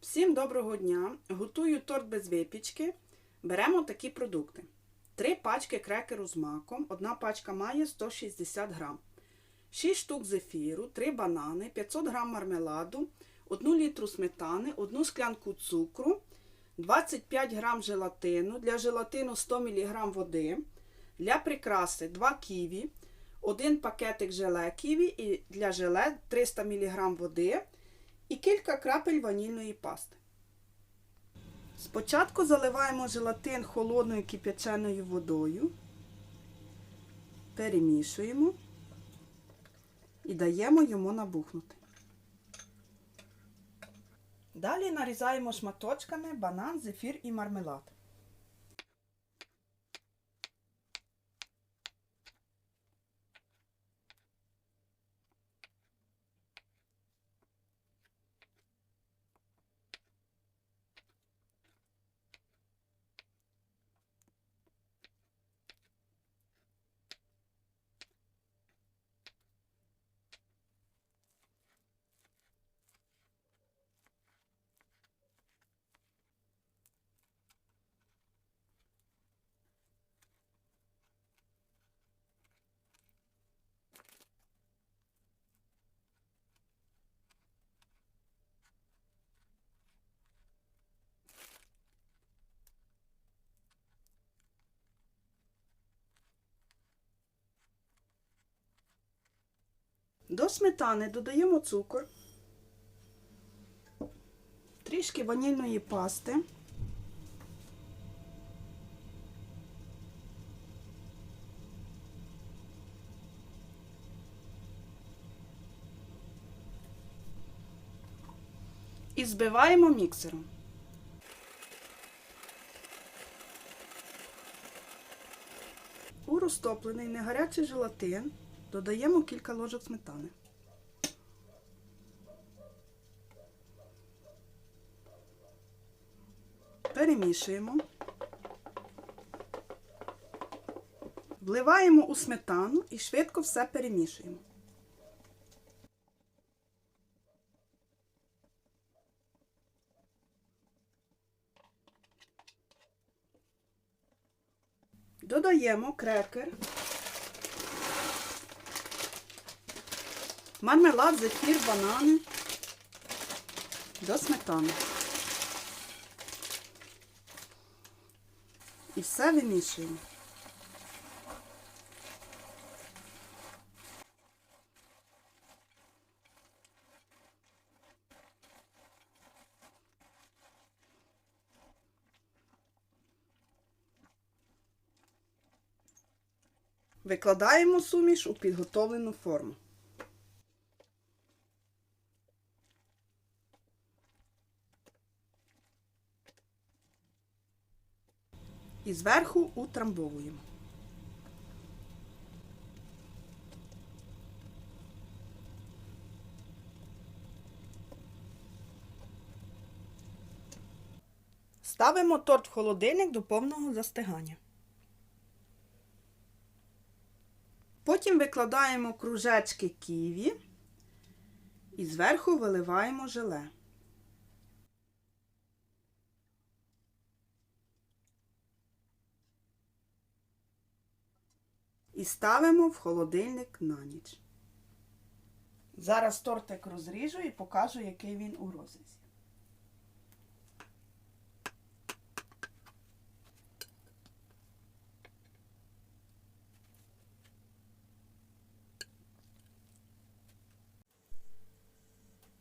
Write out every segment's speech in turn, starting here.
Всім доброго дня! Готую торт без випічки. Беремо такі продукти: 3 пачки крекеру з маком, одна пачка має 160 грам, 6 штук зефіру, 3 банани, 500 грам мармеладу, 1 літру сметани, 1 склянку цукру, 25 грам желатину, для желатину 100 мг води, для прикраси 2 ківі, 1 пакетик желе ківі і для желе 300 мг води і кілька крапель ванільної пасти. Спочатку заливаємо желатин холодною кип'яченою водою, перемішуємо і даємо йому набухнути. Далі нарізаємо шматочками банан, зефір і мармелад. До сметани додаємо цукор, трішки ванільної пасти. І збиваємо міксером. У розтоплений негарячий желатин додаємо кілька ложок сметани. Перемішуємо. Вливаємо у сметану і швидко все перемішуємо. Додаємо крекер, мармелад, зефір, банани до сметани. І все вимішуємо. Викладаємо суміш у підготовлену форму. І зверху утрамбовуємо. Ставимо торт в холодильник до повного застигання. Потім викладаємо кружечки ківі і зверху виливаємо желе. І ставимо в холодильник на ніч. Зараз тортик розріжу і покажу, який він у розрізі.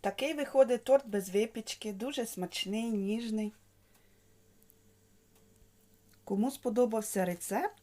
Такий виходить торт без випічки, дуже смачний, ніжний. Кому сподобався рецепт,